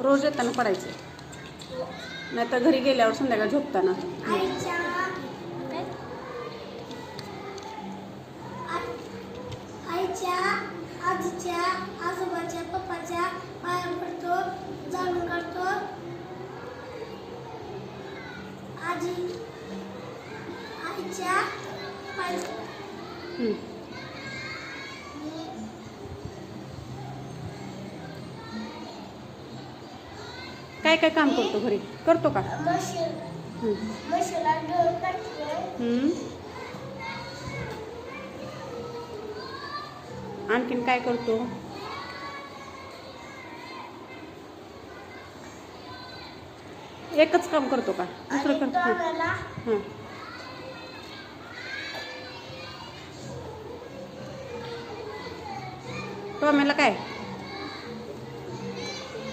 रोज येताना पडायचे. नाही तर घरी गेल्यावर संध्याकाळ झोपताना. आईच्या आईच्या आजीच्या आजोबाच्या पप्पाच्या पाया पडतो जाणून काढतो. आजी आईच्या पाय काय काय काम करतो घरी? करतो का? हं. हं. आणखीन काय करतो? एकच काम करतो का? दुसरं करतो डोळ्याला हां. टोमॅला काय?